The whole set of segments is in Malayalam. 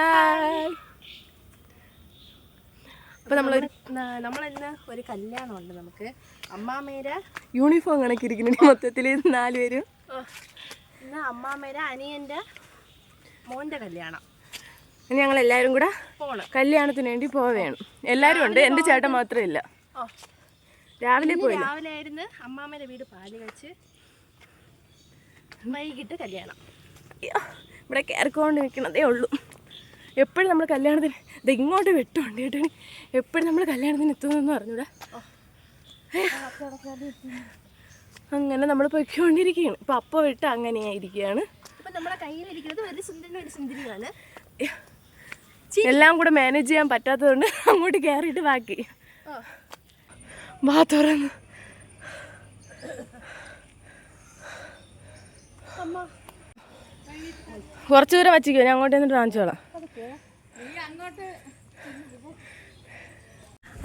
ഹായ് അപ്പൊ നമ്മളൊരു നമ്മളിന്ന് ഒരു കല്യാണം ഉണ്ട് നമുക്ക് അമ്മാമേരെ യൂണിഫോം കണക്കിരിക്കുന്നു മൊത്തത്തിൽ നാല് പേരും. ഇന്ന് അമ്മാമേരെ അനിയന്റെ മോന്റെ കല്യാണം. ഇനി ഞങ്ങൾ എല്ലാവരും കൂടെ കല്യാണത്തിന് വേണ്ടി പോവുകയാണ് എല്ലാവരും ഉണ്ട്. എന്റെ ചേട്ടൻ മാത്രമില്ല ഓ. രാവിലെ പോയി രാവിലെ ആയിരുന്നു അമ്മാമേരെ വീട് പാൽ വെച്ച് വൈകിട്ട് കല്യാണം. ഇവിടെ കയറിക്കൊണ്ട് നിൽക്കണതേ ഉള്ളൂ. എപ്പോഴും നമ്മൾ കല്യാണത്തിന് ഇത് ഇങ്ങോട്ട് വെട്ടുണ്ട് കേട്ടോ എപ്പോഴും നമ്മൾ കല്യാണത്തിന് എത്തുന്നെന്ന് പറഞ്ഞൂടാ. അങ്ങനെ നമ്മൾ പൊയ്ക്കൊണ്ടിരിക്കുകയാണ്. ഇപ്പം അപ്പോൾ വിട്ട് അങ്ങനെയായിരിക്കുകയാണ്. എല്ലാം കൂടെ മാനേജ് ചെയ്യാൻ പറ്റാത്തതുകൊണ്ട് അങ്ങോട്ട് കയറിയിട്ട് ബാക്കി. ബാ വാ തുറന്ന്. കുറച്ച് ദൂരം വച്ചിക്കോ? ഞാൻ അങ്ങോട്ട് എന്നിട്ട് കാണിച്ചോളാം.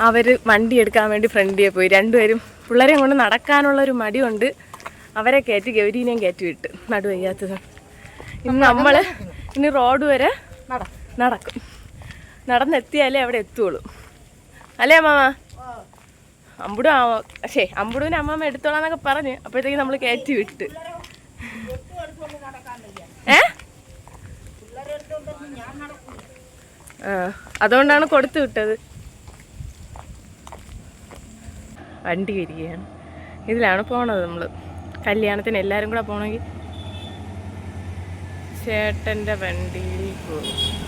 അവർ വണ്ടി എടുക്കാൻ വേണ്ടി ഫ്രണ്ടിയെ പോയി. രണ്ടുപേരും പിള്ളേരെയും കൊണ്ട് നടക്കാനുള്ള ഒരു മടിയുണ്ട്. അവരെ കയറ്റി ഗൗരീനെയും കയറ്റി വിട്ട്. നടു വയ്യാത്തത്. ഇന്ന് നമ്മൾ ഇനി റോഡ് വരെ നടക്കും. നടന്നെത്തിയാലേ അവിടെ എത്തുള്ളൂ. അല്ലേ അമ്മാമ? അമ്പുടു ശേ അമ്പുടുവിനെ അമ്മാമ്മ എടുത്തോളാന്നൊക്കെ പറഞ്ഞ് അപ്പോഴത്തേക്ക് നമ്മൾ കയറ്റി വിട്ട്. ഏ? അതുകൊണ്ടാണ് കൊടുത്തു വിട്ടത്. വണ്ടി വരികയാണ്. ഇതിലാണ് പോണത് നമ്മൾ കല്യാണത്തിന് എല്ലാവരും കൂടെ പോണെങ്കിൽ ചേട്ടന്റെ വണ്ടിയിൽ പോകും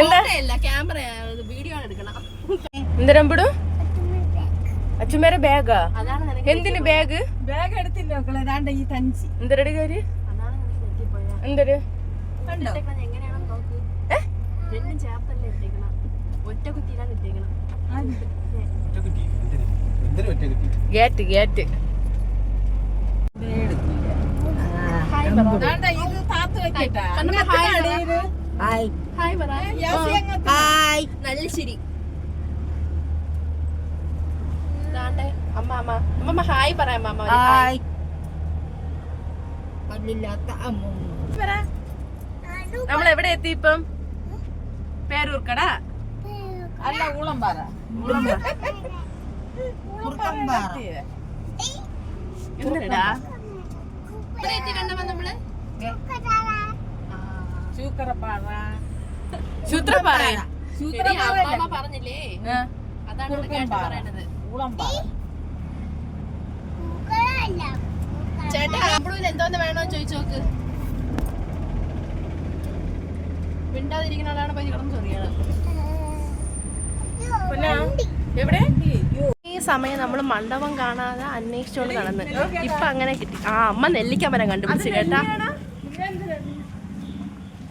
എന്താ? അല്ല ക്യാമറ വീഡിയോ ആണ് എടുക്കണം. എന്തരമ്പിടും? അച്ഛമ്മേരെ ബാഗാ? അതാണ് നിനക്ക് എന്തിന് ബാഗ്? ബാഗ് എടുത്തില്ല മക്കളെ ഈ തഞ്ചി. എന്തരടി കാര്യം? എന്തൊരു? Gate gate. ഇത് താത്ത് വെക്കട്ടാ. ഹായ് ഹായ് പറ ഹായ് നല്ല ശരി ദാണ്ടെ അമ്മ അമ്മ അമ്മമ്മ ഹായ് പറയാം അമ്മ ഹായ് പല്ലില്ലാത്ത അമ്മ നമ്മൾ എവിടെ എത്തി ഇപ്പം? പേരൂർക്കട? അല്ല ഊളംപാറ. ഇവിടെ എത്തി കണ്ടമ്മ നമ്മൾ ചൂക്കറപ്പാറ ശൂത്രപ്പാറ അമ്മമ്മ പറഞ്ഞില്ലേ? അതാണ് കേട്ട് പറയണത്. ഊളംപാറ ചേട്ടാ അമ്പളൂര് എന്തോന്ന് വേണോന്ന് ചോദിച്ചു നോക്ക്. മിണ്ടാതിരിക്കുന്ന ആളാണ് പോയി കിടന്ന് ചൊറിയണം പിന്നെ? എവിടെ? ഈ സമയം നമ്മൾ മണ്ഡപം കാണാതെ അന്വേഷിച്ചോണ്ട് നടന്ന്. ഇപ്പൊ അങ്ങനെ കിട്ടി. ആ അമ്മ നെല്ലിക്ക മരം കണ്ടുപിടിച്ചു കേട്ടാ.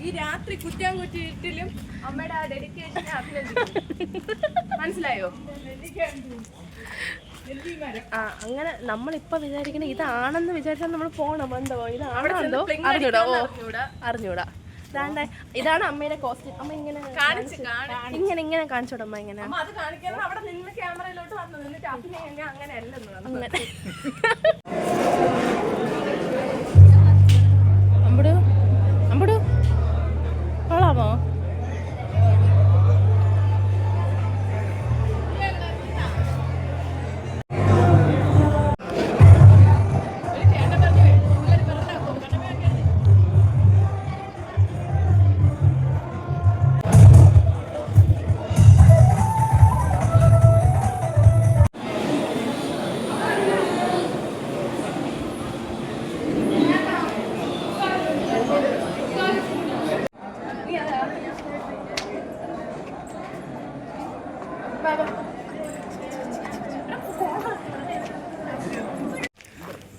ഈ രാത്രി കുറ്റം കുറ്റിയിട്ടിലും അമ്മയുടെ ആ ഡെഡിക്കേഷൻ മനസ്സിലായോ? ആ അങ്ങനെ നമ്മൾ ഇപ്പൊ വിചാരിക്കണ ഇതാണെന്ന് വിചാരിച്ചാൽ നമ്മൾ പോണം. എന്തോ ഇതാണോ അറിഞ്ഞൂടാ. ഓ അറിഞ്ഞൂടാ. ഇതാണ്ട് ഇതാണ് അമ്മയുടെ കോസ്റ്റ്യൂം അമ്മ ഇങ്ങനെ ഇങ്ങനെ ഇങ്ങനെ കാണിച്ചോടെ അമ്മ ഇങ്ങനെ. അമ്മ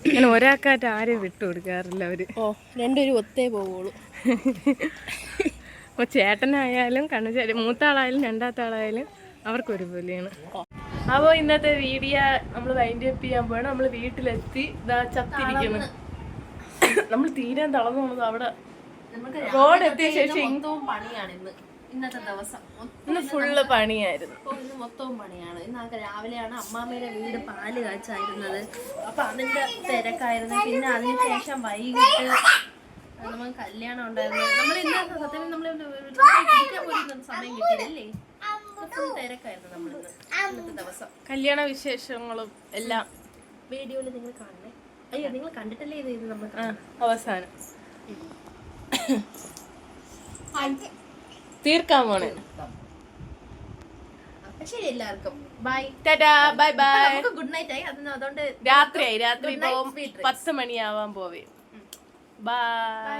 അങ്ങനെ ഒരാൾക്കായിട്ട് ആരെയും വിട്ടു കൊടുക്കാറില്ല അവർ. ഓ രണ്ടുപേരും ഒത്തേ പോവുള്ളൂ. അപ്പോൾ ചേട്ടനായാലും കണ്ണുചേരി മൂത്ത ആളായാലും രണ്ടാമത്തെ ആളായാലും അവർക്ക് ഒരുപോലെയാണ് അപ്പോൾ ഇന്നത്തെ വീഡിയോ നമ്മൾ വൈൻഡ് അപ്പ് ചെയ്യാൻ പോകണം നമ്മൾ വീട്ടിലെത്തി ഇതാ ചത്തിരിക്കുന്നു. നമ്മൾ തീരാൻ തളർന്നു പോണത് അവിടെ. നമുക്ക് റോഡ് എത്തിയ ശേഷം പണിയാണ് ഇന്ന്. ഇന്നത്തെ ദിവസം. ഇന്ന് ഫുള്ള് പണിയായിരുന്നു. ഇന്ന് മൊത്തവും പണിയാണ്. ഇന്നൊക്കെ രാവിലെയാണ് അമ്മാമ്മയുടെ വീട് പാൽ കാച്ചായിരുന്നത്. അപ്പൊ അതിന്റെ തിരക്കായിരുന്നു. പിന്നെ അതിനുശേഷം വൈകിട്ട് നമുക്ക് കല്യാണം ഉണ്ടായിരുന്നു. നമ്മൾ ഇന്ന് സത്യം നമ്മൾ ഇന്ന് സമയം കിട്ടിയില്ലേ? തിരക്കായിരുന്നു നമ്മൾ ഇന്നത്തെ ദിവസം. കല്യാണ വിശേഷങ്ങളും എല്ലാം. വീഡിയോയിൽ നിങ്ങൾ കാണണേ. അയ്യോ നിങ്ങൾ കണ്ടിട്ടല്ലേ ഇത് നമ്മൾ അവസാനം. തീർക്കാൻ പോണേ. ശരി എല്ലാവർക്കും. Bye tata bye bye good night ആയി. അതുകൊണ്ട് രാത്രിയായി രാത്രി പോകും. പത്ത് മണിയാവാൻ പോവേ ബൈ